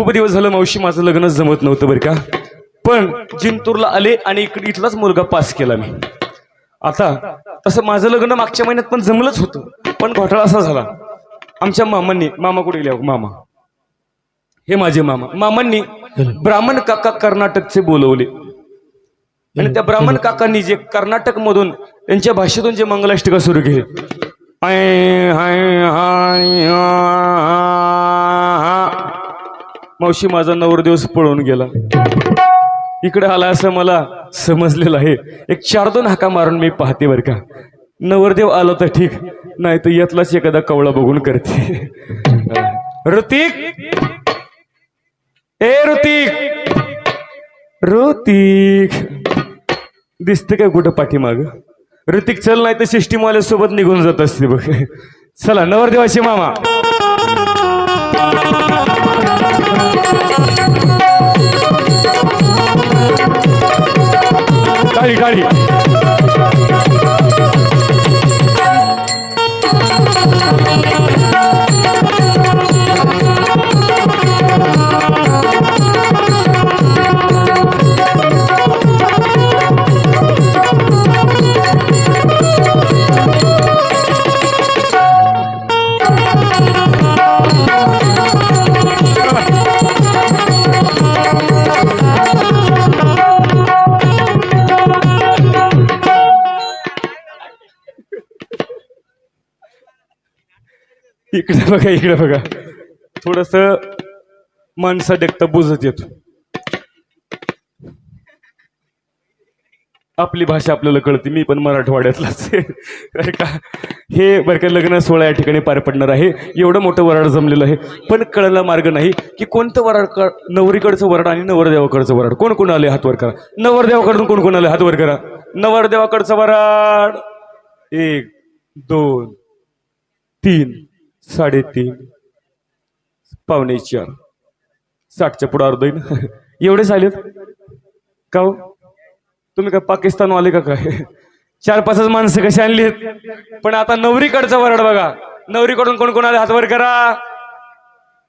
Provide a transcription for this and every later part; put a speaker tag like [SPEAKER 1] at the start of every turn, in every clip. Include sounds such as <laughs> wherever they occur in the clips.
[SPEAKER 1] खूप दिवस झालं मावशी माझं लग्नच जमत नव्हतं बरं का. पण जिंतूरला आले आणि इकडे इथलाच मुलगा पास केला मी. आता तसं माझं लग्न मागच्या महिन्यात पण जमलंच होतं. पण घोटाळा असा झाला. आमच्या मामांनी मामा कुठे गेले? मामा. हे माझे मामा. मामांनी ब्राह्मण काका कर्नाटकचे बोलवले. आणि त्या ब्राह्मण काकांनी जे कर्नाटक मधून त्यांच्या भाषेतून जे मंगलाष्टिका सुरू केली. मावशी माझा नवरदिवस पळून गेला. इकडे आला असं मला समजलेलं आहे. एक चार दोन हाका मारून मी पाहते बरं का. नवरदेव आला तर ठीक नाही तर यातलाच एखादा कवळा बघून करते. ऋतिक! ए ऋतिक! ऋतिक! दिसते काय कुठं पाठीमाग? ऋतिक चल नाही तर सिस्टीमवाल्या सोबत निघून जात असते बघ. चला नवरदेवाचे मामा. 怒り इकडे बघा इकडे बघा. थोडस माणसा देखता बुजत येतो. आपली भाषा आपल्याला कळते मी पण मराठवाड्यातलाच आहे. का? हे बरं का लग्न सोहळा या ठिकाणी पार पडणार आहे. एवढं मोठं वराड जमलेलं आहे. पण कळला मार्ग नाही की कोणतं वराड नवरीकडचं वराड आणि नवरदेवाकडचं वराड. कोण कोण आले हातवर करा? नवरदेवाकडून कोण कोण आले हातवर करा? नवरदेवाकडचं वराड. एक दोन तीन. साडेतीन पावणे चार. साठच्या पुढं अर्ध येईन एवढेच आलेत का हो? तुम्ही काय पाकिस्तान वाले का काय? <laughs> चार पाचच माणसं कशी आणली पण आता नवरीकडचं वराड बघा. नवरीकडून कोण कोण आले हातवर करा?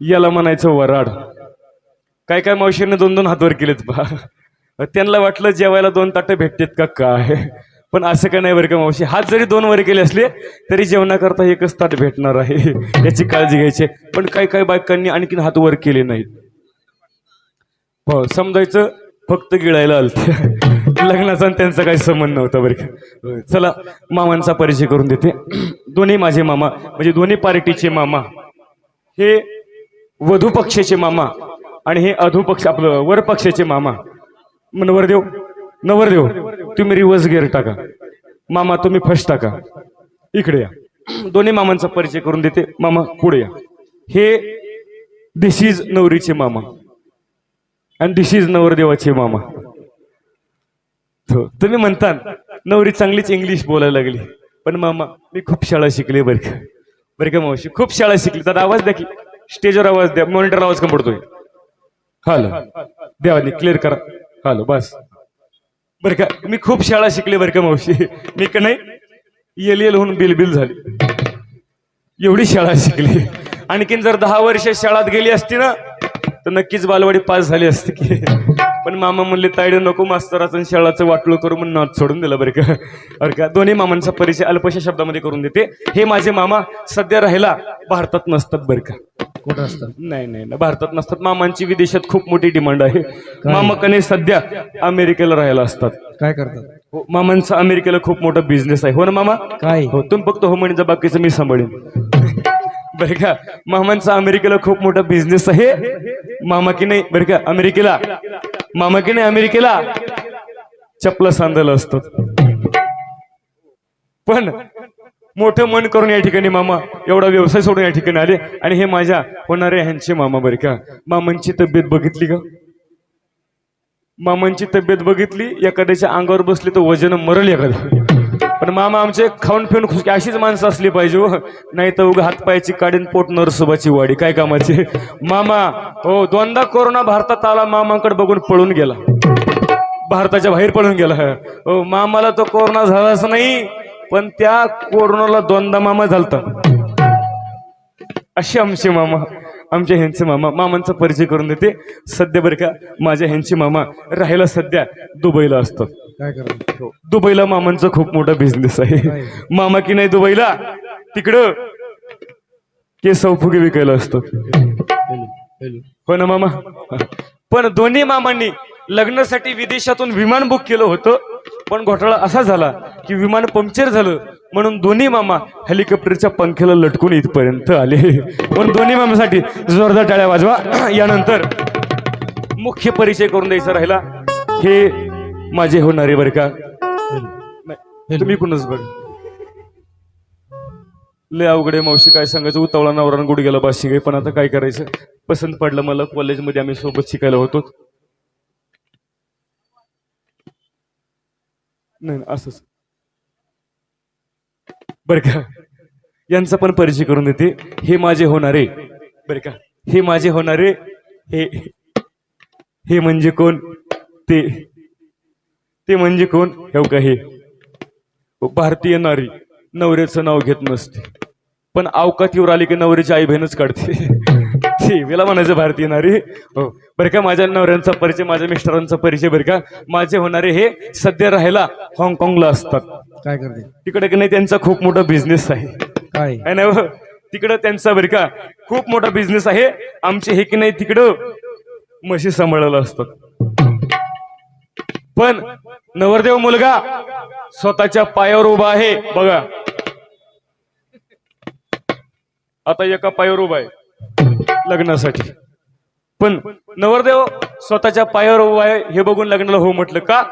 [SPEAKER 1] याला म्हणायचं वराड. काय काय मावशीने दोन दोन हातवर केलेत बा. <laughs> त्यांना वाटलं जेवायला दोन ताटं भेटतात का काय? पण असं काही नाही बरं का मावशी? हात जरी दोन वर केले असले तरी जेवणाकरता एकच ताट भेटणार आहे. <laughs> याची काळजी घ्यायची. पण काही काही बायकांनी आणखीन हात वर केले नाहीत. हो समजायचं फक्त गिळायला आलते. <laughs> लग्नाचा आणि त्यांचा काही संबंध नव्हता बरं का. चला मामांचा परिचय करून देते. <clears throat> दोन्ही माझे मामा म्हणजे दोन्ही पार्टीचे मामा हे वधू पक्षाचे मामा आणि हे अधू पक्ष आपलं वर पक्षाचे मामा. मग नवरदेव नवरदेव तुम्ही रिवर्स गिअर टाका. मामा तुम्ही फर्स्ट टाका. इकडे या. दोन्ही मामांचा परिचय करून देते. मामा पुढे या. हे दिस इज नवरीचे मामा. आणि दिस इज नवरदेवाचे मामा. तुम्ही म्हणता नवरी चांगलीच इंग्लिश बोलायला लागली. पण मामा मी खूप शाळा शिकले बरं का. बरं का मावशी? खूप शाळा शिकली. तर आवाज द्या की. स्टेजवर आवाज द्या. मॉनिटर आवाज कम पडतोय हॅलो देवानी क्लिअर करा. हॅलो बस. बरं का मी खूप शाळा शिकले बरं का मावशी. मी का नाही येल येल होऊन बिलबिल झाली. एवढी शाळा शिकली. आणखीन जर दहा वर्ष शाळात गेली असती ना तर नक्कीच बालवाडी पास झाली असती की. पण मामा म्हणले तायडे नको मास्तराचं शाळाचं वाटलो करू म्हणून नाच सोडून दिलं बरं का. बरं का दोन्ही मामांचा परिचय अल्पशा शब्दामध्ये करून देते. हे माझे मामा सध्या राहायला भारतात नसतात बरं का.
[SPEAKER 2] कुठं असतात
[SPEAKER 1] नाही नाही नाही, भारतात नसतात. मामांची विदेशात खूप मोठी डिमांड आहे. मामा कने सध्या अमेरिकेला राहायला असतात.
[SPEAKER 2] काय करतात?
[SPEAKER 1] हो, मामांचा अमेरिकेला खूप मोठा बिझनेस आहे. हो ना मामा?
[SPEAKER 2] काय?
[SPEAKER 1] हो तुम्ही फक्त हो म्हणजे बाकीचं मी सांभाळेन. <laughs> बरं का? मामांचा अमेरिकेला खूप मोठा बिझनेस आहे. मामा की नाही? बरं का? अमेरिकेला? मामा की नाही अमेरिकेला? चपला सांधायला असतात. पण मोठं मन करून या ठिकाणी मामा एवढा व्यवसाय सोडून या ठिकाणी आले. आणि हे माझ्या होणारे ह्यांचे मामा बरे का. मामांची तब्येत बघितली का? मामांची तब्येत बघितली एखाद्याच्या अंगावर बसली तर वजन मरल एखादं. पण मामा आमचे खाऊन पिऊन खुश अशीच माणसं असली पाहिजे हो. नाही तर उगा हातपायची काढीन पोट नरसोबाची वाडी काय कामाची? मामा हो दोनदा कोरोना भारतात आला मामांकडे बघून पळून गेला. भारताच्या बाहेर पळून गेला. हो मामाला तो कोरोना झालाच नाही. पण त्या कोरोनाला दोनदा मामा झालता. असे आमचे मामा आमच्या ह्यांचे मामा मामांचा परिचय करून देते. सध्या बरं का माझ्या ह्यांचे मामा राहायला सध्या दुबईला असतात.
[SPEAKER 2] करायचं
[SPEAKER 1] दुबईला मामांचा खूप मोठा बिझनेस आहे. मामा की नाही दुबईला? तिकडं केस फुगे विकायला
[SPEAKER 2] हेलो
[SPEAKER 1] हो ना मामा? पण दोन्ही मामांनी लग्नासाठी विदेशातून विमान बुक केलं होतं. पण घोटाळा असा झाला की विमान पंक्चर झालं. म्हणून दोन्ही मामा हेलिकॉप्टरच्या पंख्याला लटकून इथपर्यंत आले. पण दोन्ही मामासाठी जोरदार टाळ्या वाजवा. यानंतर मुख्य परिचय करून द्यायचा राहिला. हे माझे होणारे बरं का? तुम्ही कोणच बघ लय अवघड आहे मावशी काय सांगायचं? उतावळा नवरा गुड गेला बाशी पण आता काय करायचं? पसंत पडलं मला. कॉलेजमध्ये आम्ही सोबत शिकायला होतो. नाही नाही, असंच. बर का. यांचा पण परिचय करून देते. हे माझे होणारे. बर का. हे माझे होणारे. हे हे म्हणजे कोण? ते ते म्हणजे कोण? हे का हे. भारतीय नारी. नवऱ्याचं नाव घेत नसते. पण अवकातीवर आली की नवऱ्याची आई बहीणच काढते. ती मला म्हणायचं भारतीय नारी. हो. बरं का माझ्या नवऱ्यांचा परिचय माझ्या मिस्टरांचा परिचय बरं का. माझे होणारे हे सध्या राहायला हाँगकाँगला असतात.
[SPEAKER 2] काय करते?
[SPEAKER 1] तिकडे की नाही त्यांचा खूप मोठा बिझनेस आहे.
[SPEAKER 2] काय?
[SPEAKER 1] आहे ना हो? तिकडं त्यांचा बरं का खूप मोठा बिझनेस आहे. आमचे हे की नाही तिकडं म्हशी सांभाळायला असतात. पण नवरदेव मुलगा स्वतःच्या पायावर उभा आहे. बघा. आता एका पायावर उभा आहे. लग्नासाठी. पण नवरदेव स्वतःच्या पायावर उभा आहे हे बघून लग्नाला हो म्हटलं का?